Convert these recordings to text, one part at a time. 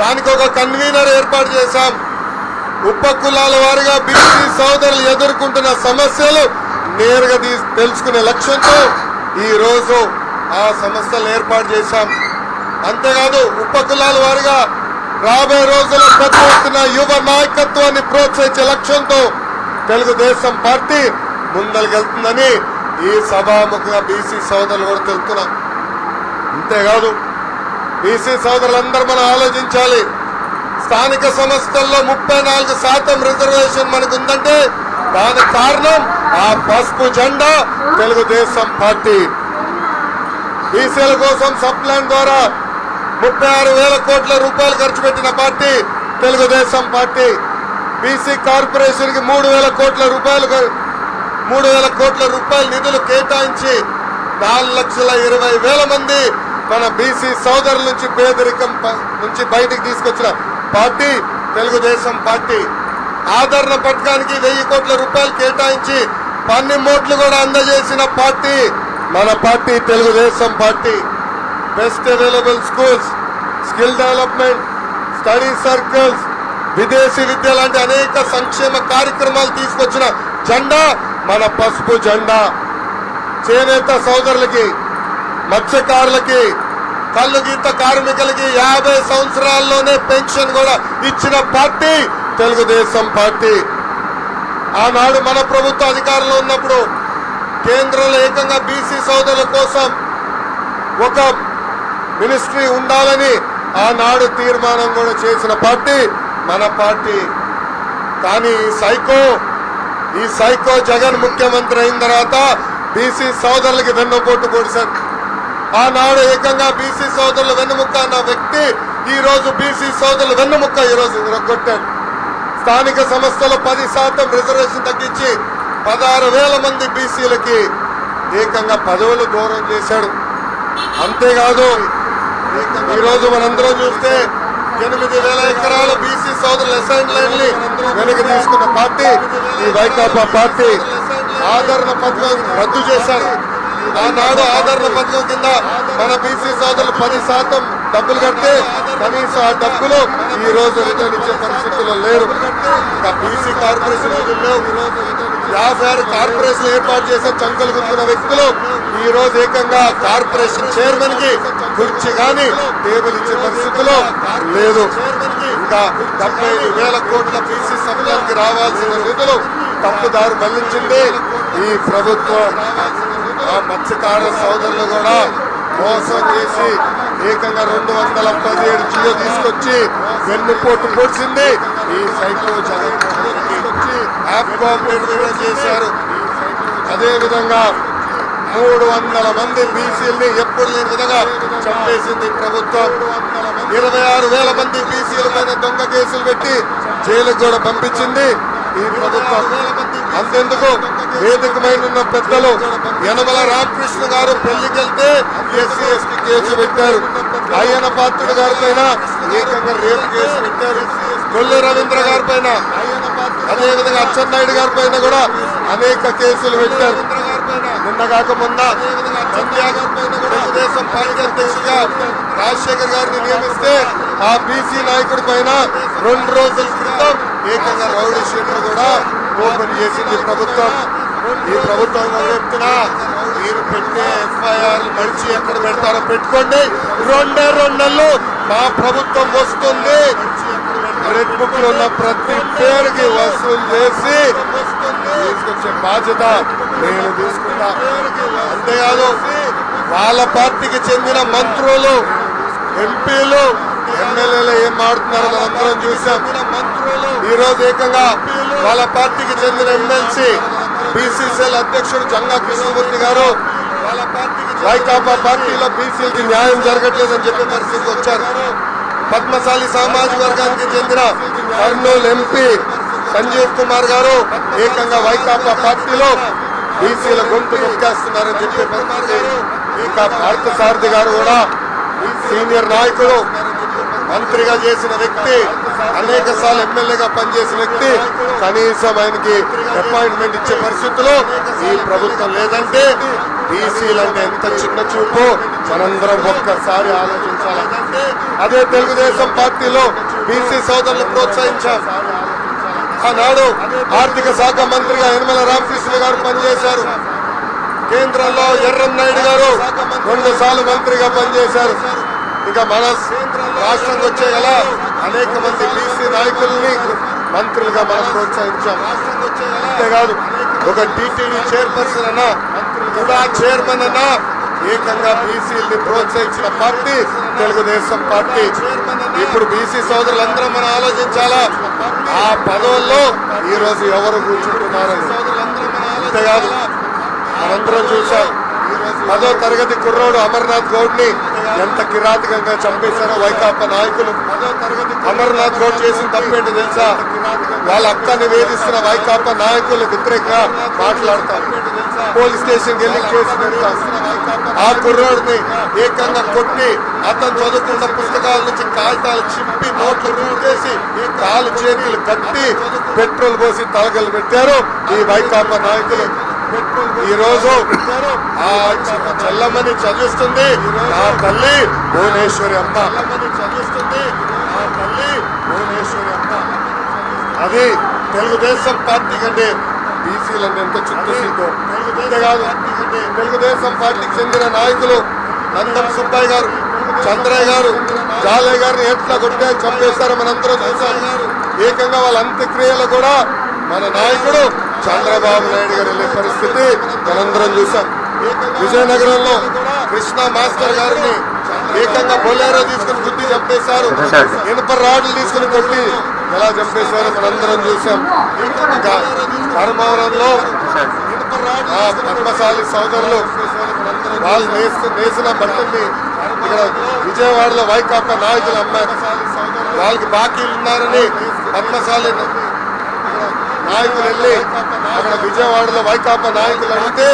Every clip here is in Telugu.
దానికి ఒక కన్వీనర్ ఏర్పాటు చేశాం. ఉప కులాల వారిగా బీసీ సోదరులు ఎదుర్కొంటున్న సమస్యలు నేరుగా తెలుసుకునే లక్ష్యంతో ఈ రోజు ఆ సమస్యలను ఏర్పాటు చేశాం. అంతేకాదు ఉప కులాల వారిగా రాబోయే రోజుల్లో పెద్ద ఎత్తున యువ నాయకత్వాన్ని ప్రోత్సహించే లక్ష్యంతో తెలుగుదేశం పార్టీ ముందరికెళ్తుందని ఈ సభాముఖంగా బీసీ సోదరులు కూడా తెలుపుతున్నాం అంతేకాదు బీసీ సోదరులందరూ మనం ఆలోచించాలి. స్థానిక సంస్థల్లో ముప్పై నాలుగు శాతం రిజర్వేషన్ మనకు ఉందంటే దానికి కారణం ఆ పసుపు జెండా తెలుగుదేశం పార్టీ. బీసీల కోసం సప్లాన్ ద్వారా ముప్పై ఆరు వేల కోట్ల రూపాయలు ఖర్చు పెట్టిన పార్టీ తెలుగుదేశం పార్టీ. బీసీ కార్పొరేషన్కి మూడు వేల కోట్ల రూపాయలు మూడు వేల కోట్ల రూపాయల నిధులు కేటాయించి నాలుగు లక్షల ఇరవై వేల మంది మన బీసీ సోదరుల నుంచి పేదరికం ప- నుంచి బయటికి తీసుకొచ్చిన పార్టీ తెలుగుదేశం పార్టీ. ఆదరణ పథకానికి వెయ్యి కోట్ల రూపాయలు కేటాయించి పన్నిమోట్లు కూడా అందజేసిన పార్టీ. మన party Telugu Desam party. Best available schools skill development study circles విదేశీ విద్య లాంటి అనేక సంక్షేమ కార్యక్రమాలు తీసుకొచ్చిన జెండా మన పసుపు జెండా. చేనేత సోదరులకి మత్స్యకారులకి కళ్ళు గీత కార్మికులకి యాభై సంవత్సరాల్లోనే పెన్షన్ కూడా ఇచ్చిన పార్టీ తెలుగుదేశం పార్టీ. ఆనాడు మన ప్రభుత్వ అధికారంలో ఉన్నప్పుడు కేంద్రంలో ఏకంగా బీసీ సోదరుల కోసం ఒక మినిస్ట్రీ ఉండాలని ఆనాడు తీర్మానం కూడా చేసిన పార్టీ మన పార్టీ. కానీ ఈ సైకో ఈ సైకో జగన్ ముఖ్యమంత్రి అయిన తర్వాత బీసీ సోదరులకి వెన్నుపోటు పొడిశారు ఆనాడు ఏకంగా బీసీ సోదరులు వెన్నుముక్క అన్న వ్యక్తి ఈ రోజు బీసీ సోదరులు వెన్నుముక్క ఈ రోజు కొట్టాడు స్థానిక సంస్థలు పది శాతం రిజర్వేషన్ తగ్గించి పదహారు వేల మంది బీసీలకి ఏకంగా పదవులు దూరం చేశాడు. అంతేకాదు ఈ రోజు మనందరం చూస్తే ఎనిమిది వేల ఎకరాల బీసీ సోదరుల అసైన్ లైన్ వెనక్కి తీసుకున్న పార్టీ ఈ వైకాపా పార్టీ ఆదరణ పథకం రద్దు చేశారు. ఆనాడు ఆదరణ పథకం కింద మన బీసీ సోదరులు పది శాతం డబ్బులు కడితే కనీసం ఆ డబ్బులు ఈ రోజు రిటర్న్ ఇచ్చే పరిస్థితుల్లో లేరు. బీసీ కార్పొరేషన్ యాభై ఆరు కార్పొరేషన్ ఏర్పాటు చేసే చంకలు గుర్తున్న వ్యక్తులు ఈ రోజు ఏకంగా కార్పొరేషన్ చైర్మన్కి కుర్చీ గాని టేబుల్ ఇచ్చే పరిస్థితుల్లో లేదు. ఇంకా డెబ్బై ఐదు వేల కోట్ల బీసీ సభ్యులకి రావాల్సిన నిధులు తప్పుదారు మళ్ళించింది ఈ ప్రభుత్వం. ఆ మత్స్యకార సోదరులు కూడా మోసం చేసి ఏకంగా రెండు వందల పదిహేడు జియో తీసుకొచ్చి వెన్నుపోటు పొడిచింది ఈ సైకో జగన్మోహన్ రెడ్డి యాప్ కోఆపరేటివ్ చేశారు. అదే విధంగా మూడు వందల మంది బీసీల్ని ఎప్పుడు లేని విధంగా చంపేసింది ప్రభుత్వం. ఇరవై ఆరు వేల మంది బీసీల మీద దొంగ కేసులు పెట్టి జైలుకు కూడా పంపించింది ఈ ప్రభుత్వం. అంతెందుకు? వేదికమైన ఉన్న పెద్దలు యనమల రామకృష్ణ గారు పెళ్ళికెళ్తే ఎస్సీ ఎస్టీ కేసు పెట్టారు. అయ్యన పాత్రుడు గారి పైన ఏకంగా రేపు కేసు పెట్టారు. కొల్లి రవీంద్ర గారి పైన అదే విధంగా అచ్చెన్నాయుడు గారి పైన కూడా అనేక కేసులు పెట్టారు. నిన్న కాక మొన్న తెలుగుదేశం పార్టీ అధ్యక్షుడిగా రాజశేఖర్ గారిని నియమిస్తే ఆ బీసీ నాయకుడి పైన రెండు రోజుల క్రితం ఏకంగా రౌడీ షీటర్ కూడా ఓపెన్ చేసింది ప్రభుత్వం. ఈ ప్రభుత్వం చెప్తున్నా? మీరు పెట్టే ఎఫ్ఐఆర్ మడిచి ఎక్కడ పెడతారో పెట్టుకోండి. రెండే రెండు నెలలు మా ప్రభుత్వం వస్తుంది. రెడ్ బుక్లో ఉన్న ప్రతి పేరుకి వసూలు చేసి తీసుకొచ్చే బాధ్యత నేను తీసుకుంటా అంతేకాదు వాళ్ళ పార్టీకి చెందిన మంత్రులు ఎంపీలు ఎమ్మెల్యేలు ఏం మాడుతున్నారో మనందరం చూసాం. ఈ రోజు ఏకంగా వాళ్ళ పార్టీకి చెందిన ఎమ్మెల్సీ బీసీసీఎల్ అధ్యక్షుడు జంగా కృష్ణమూర్తి గారు వాళ్ళ పార్టీకి వైకాపా పార్టీలో బీసీలకి న్యాయం జరగట్లేదని చెప్పే పరిస్థితికి వచ్చారు. పద్మశాలి సామాజిక వర్గానికి చెందిన కర్నూలు ఎంపీ సంజీవ్ కుమార్ గారు ఏకంగా వైకాపా పార్టీలో బీసీల గొంతు నొక్కేస్తున్నారని చెప్పే పరిస్థితి. ఇంకా భారత సారథి గారు కూడా సీనియర్ నాయకుడు మంత్రిగా చేసిన వ్యక్తి అనేక సార్లు ఎమ్మెల్యేగా పనిచేసిన వ్యక్తి కనీసం ఆయనకి అపాయింట్మెంట్ ఇచ్చే పరిస్థితుల్లో ఈ ప్రభుత్వం లేదంటే బీసీలంటే ఎంత చిన్న చూపు. మనందరం ఒక్కసారి ఆలోచించాలి. అదే తెలుగుదేశం పార్టీలో బీసీ సోదరులు ప్రోత్సహించాం ఆనాడు ఆర్థిక శాఖ మంత్రిగా యనమల రామకృష్ణ గారు పనిచేశారు. కేంద్రంలో ఎర్రం నాయుడు గారు రెండు సార్లు మంత్రిగా పనిచేశారు. ఇంకా మన రాష్ట్రంకి వచ్చే ఎలా అనేక మంది బీసీ నాయకుల్ని మంత్రులుగా మనం ప్రోత్సహించాం. అంతేకాదు ఒక టీటీడీ చైర్పర్సన్ అన్నా కూడా చైర్మన్ అన్నా ఏకంగా బీసీల్ని ప్రోత్సహించిన పార్టీ తెలుగుదేశం పార్టీ. ఇప్పుడు బీసీ సోదరులందరం మనం ఆలోచించాలా? ఆ పదవుల్లో ఈ రోజు ఎవరు కూర్చుంటున్నారని అంతేకాదు మనందరం చూసాం పదో తరగతి కుర్రోడు అమర్నాథ్ గౌడ్ని ఎంత కిరాతకంగా చంపేశారో వైకాపా నాయకులు. అమర్నాథ్ గౌడ్ చేసిన తప్పేంటి తెలుసా? వాళ్ళ అక్కని వేధిస్తున్న వైకాపా నాయకులు వ్యతిరేకంగా మాట్లాడతారు. పోలీస్ స్టేషన్ వెళ్ళి కేసు పెడతారు. ఆ కుర్రోడిని ఏకంగా కొట్టి అతను చదువుకున్న పుస్తకాల నుంచి కాగితాలు చింపి నోట్లు రూటేసి కాలు చేతులు కట్టి పెట్రోల్ పోసి తలగలు పెట్టారు ఈ వైకాపా నాయకులు. ఈ రోజు ఆ చల్లమని చదివిస్తుంది. ఆ తల్లి భువనేశ్వరి అమ్మ. చదివిస్తుంది ఆ తల్లి భువనేశ్వరి అమ్మ. అది తెలుగుదేశం పార్టీ కంటే బీసీలను ఎంత చిత్తశుద్ధో. అంతేకాదు తెలుగుదేశం పార్టీకి చెందిన నాయకులు నందం సుబ్బయ్య గారు చంద్రయ్య గారు జాలయ్య గారిని ఎట్లా కొట్టే చంపేస్తారో మనందరం చూసాం ఏకంగా వాళ్ళ అంత్యక్రియలు కూడా మన నాయకుడు చంద్రబాబు నాయుడు గారు వెళ్ళే పరిస్థితి మనందరం చూసాం. విజయనగరంలో కృష్ణ మాస్టర్ గారిని ఏకంగా బొలేరో తీసుకుని గుద్ది చంపేశారు. ఇనుప రాడ్లు తీసుకుని కొట్టి ఎలా చంపేశారో మనందరం చూసాం. ఇంకా ధర్మవరంలో పద్మశాలి సోదరులు వాళ్ళు నేసిన బట్టల్ని ఇక్కడ విజయవాడలో వైకాపా నాయకులు అమ్మారు వాళ్ళకి బాకీలు ఉన్నారని పద్మశాలి నాయకులు వెళ్ళి అక్కడ విజయవాడలో వైకాపా నాయకులు అడిగితే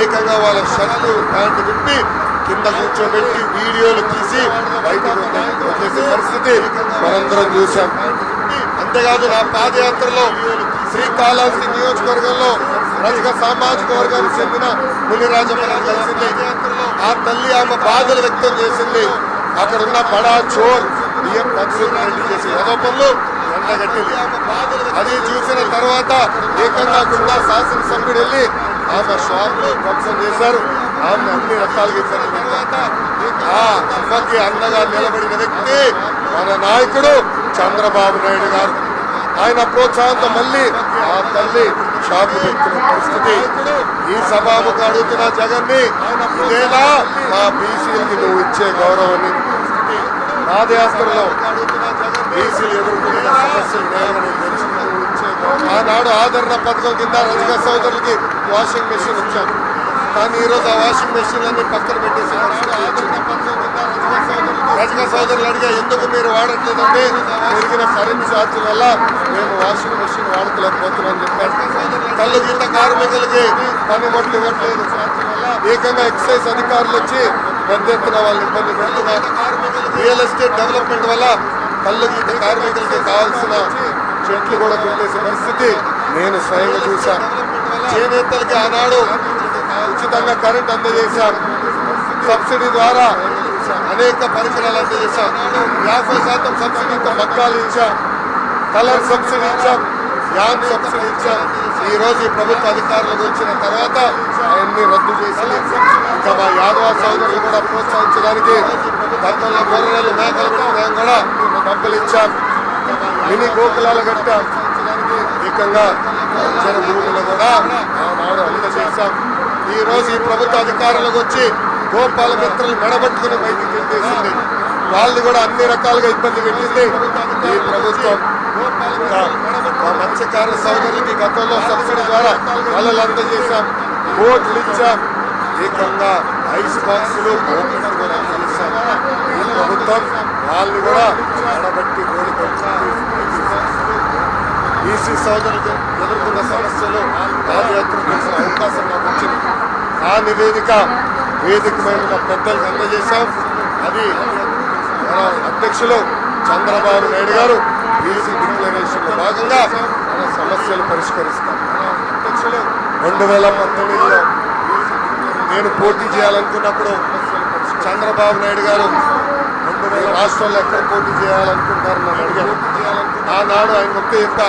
ఏకంగా వాళ్ళ షర్టు ప్యాంటు విప్పి కింద కూర్చోబెట్టి వీడియోలు తీసి బయటకు వచ్చేసే పరిస్థితి మనందరం చూశాం. అంతేకాదు నా పాదయాత్రలో శ్రీకాళహస్తి నియోజకవర్గంలో రజక సామాజిక వర్గానికి చెందిన మునిరాజమ్మని కలిసింది. ఆ తల్లి ఆమె బాధలు వ్యక్తం చేసింది. అక్కడ ఉన్న బడా చోర్ బియ్యం మధుసూదన్ రెడ్డి చేసే ఏదో పనులు కట్టింది అది చూసిన తర్వాత ఏకంగా గుండ శాసనసభ్యుడు వెళ్ళి ఆమె షాప్లో ధ్వంసం చేశారు. ఆమె అన్ని రకాలుగా ఇచ్చిన తర్వాత అమ్మకి అండగా నిలబడిన వ్యక్తి మన నాయకుడు చంద్రబాబు నాయుడు గారు. ఆయన ప్రోత్సాహంతో మళ్ళీ ఆ తల్లి షాపు పెట్టిన పరిస్థితి. ఈ సభకు అడుగుతున్న జగన్ని ఇదేలా మా బీసీలకి నువ్వు ఇచ్చే గౌరవాన్ని? పాదయాత్రలో బీసీలు ఎదుర్కొంటున్న సమస్యలు నేలని ఆనాడు ఆదరణ పథకం కింద రజక సోదరులకి వాషింగ్ మెషిన్ ఇచ్చాం కానీ ఈరోజు ఆ వాషింగ్ మెషిన్లన్నీ పక్కన పెట్టేసి రజక సోదరులు అడిగా ఎందుకు మీరు వాడట్లేదంటే పెరిగిన కరెంట్ ఛార్జీల వల్ల మేము వాషింగ్ మెషిన్ వాడుకోలేకపోతున్నాం చెప్పారు. కళ్ళు కింద కార్మికులకి పనిముట్లు ఇవ్వట్లేదు. ఏకంగా ఎక్సైజ్ అధికారులు వచ్చి పెద్ద ఎత్తున వాళ్ళు ఇబ్బంది పెడుతున్నారు. రియల్ ఎస్టేట్ డెవలప్మెంట్ వల్ల కళ్ళు కార్మికులకి కావాల్సిన చెట్లు కూడా పెట్టేసే పరిస్థితి నేను స్వయంగా చూశాను. చేనేతలకి ఆనాడు ఉచితంగా కరెంట్ అందజేశారు. సబ్సిడీ ద్వారా అనేక పరికరాలు అందజేశాం యాభై శాతం సబ్సిడీతో మగ్గాలు ఇచ్చాం కలర్ సబ్సిడీ ఇచ్చాం యాన్ సబ్సిడీ ఇచ్చాం ఈ రోజు ఈ ప్రభుత్వ అధికారులకు వచ్చిన తర్వాత అవన్నీ రద్దు చేసి ఇంకా మా యాదవ సోదరులు కూడా ప్రోత్సహించడానికి గతంలో గొర్రెలు మేకలు పెట్టడం కూడా డబ్బులు ఇచ్చాం మినీ గోకులాలు కట్టాం. ఏకంగా ఇచ్చిన భూములు కూడా ఆనాడు అంత చేశాం. ఈ రోజు ఈ ప్రభుత్వ అధికారులకు వచ్చి గోపాల మిత్రులు మెడబట్టుకుని బయటికి వెళ్ళేసింది. వాళ్ళు కూడా అన్ని రకాలుగా ఇబ్బంది పెట్టింది. ఈ ప్రభుత్వం మా మత్స్యకార సోదరులకి గతంలో సబ్సిడీ ద్వారా వలలు అందజేశాం. బోట్లు ఇచ్చాం. ఏకంగా ఐస్ బాక్సులు ఈ ప్రభుత్వం వాళ్ళు కూడా మెడబట్టి బీసీ సోదరులు ఎదుర్కొన్న సమస్యలు పాదయాత్ర చేసిన అవకాశం నాకు వచ్చింది. ఆ నివేదిక వేదికమైన మా పెద్దలకు అందజేశాం. అది మన అధ్యక్షులు చంద్రబాబు నాయుడు గారు బీసీ డిక్లరేషన్లో భాగంగా మన సమస్యలు పరిష్కరిస్తాం. మన అధ్యక్షులు రెండు వేల పంతొమ్మిదిలో నేను పోటీ చేయాలనుకున్నప్పుడు చంద్రబాబు నాయుడు గారు రాష్ట్రంలో ఎక్కడ పోటీ చేయాలనుకుంటారు నన్ను అడిగాను ఆనాడు ఆయన ఒకే చెప్తా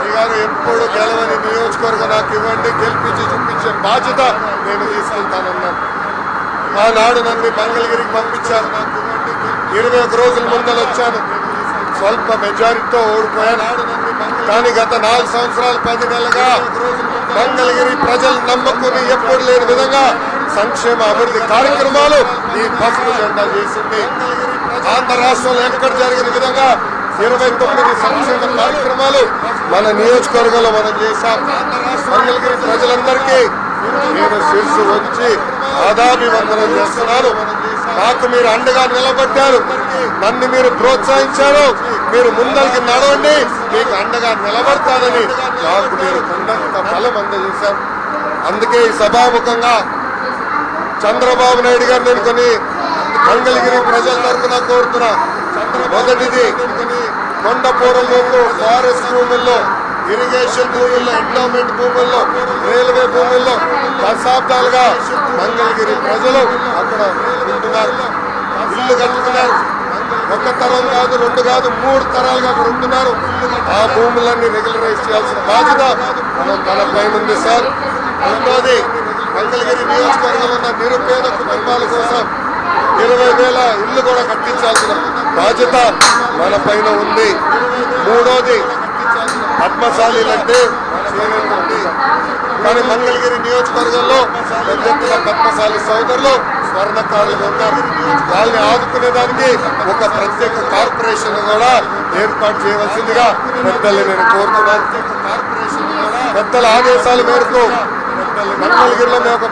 అయ్యగారు ఎప్పుడు గెలవని నియోజకవర్గం నాకు ఇవ్వండి గెలిపించి చూపించే బాధ్యత నేను తీసుకుంటానన్నాను. ఆనాడు నన్ను మంగళగిరికి పంపించారు. ఇరవై ఒక రోజుల ముందర వచ్చాను. స్వల్ప మెజారిటీతో ఓడిపోయాను. కానీ గత నాలుగు సంవత్సరాలు పది నెలలుగా మంగళగిరి ప్రజలు నమ్మకుని ఎప్పుడు లేని విధంగా సంక్షేమ అభివృద్ధి కార్యక్రమాలు ఈ పసుపు జెండా చేసింది ఆంధ్ర రాష్ట్రంలో ఎక్కడ జరిగిన విధంగా ఇరవై తొమ్మిది సంక్షేమ కార్యక్రమాలు మన నియోజకవర్గంలో మనం చేశాం. మంగళగిరి ప్రజలందరికీ నేను శిరసు వచ్చి ఆదాభివందనం చేస్తున్నాను నాకు మీరు అండగా నిలబడ్డారు. నన్ను మీరు ప్రోత్సహించారు. మీరు ముందరికి నడవండి. మీకు అండగా నిలబడతానని నాకు మీరు కొండంత బలం అందజేశారు. అందుకే ఈ సభాముఖంగా చంద్రబాబు నాయుడు గారు నేను కొన్ని మంగళగిరి ప్రజల తరఫున కోరుతున్నా మొదటిది కొండపూరం భూములు ఫారెస్ట్ భూముల్లో ఇరిగేషన్ భూముల్లో ఎండోమెంట్ భూముల్లో రైల్వే భూముల్లో దశాబ్దాలుగా మంగళగిరి ప్రజలు అక్కడ ఉంటున్నారు. ఇల్లు కట్టుకున్నారు. ఒక తరం కాదు రెండు కాదు మూడు తరాలుగా అక్కడ ఉంటున్నారు. ఆ భూములన్నీ రెగ్యులరైజ్ చేయాల్సిన బాధ్యత మన తన పైన ఉంది సార్. రెండోది మంగళగిరి నియోజకవర్గం ఉన్న నిరుపేద కుటుంబాల కోసం ఇరవై వేల ఇల్లు కూడా కట్టించాల్సిన బాధ్యత మన పైన ఉంది. మూడోది పద్మశాలీలంటే చేనేతండి కానీ మంగళగిరి నియోజకవర్గంలో పెద్ద ఎత్తున పద్మశాలి సోదరులు స్వర్ణకారులు ఉన్నారు వాళ్ళని ఆదుకునేదానికి ఒక ప్రత్యేక కార్పొరేషన్ కూడా ఏర్పాటు చేయవలసిందిగా పెద్దల్ని నేను కోరుతున్నాను. పెద్దల ఆదేశాల మేరకు మంగళగిరిలో మేము ఒక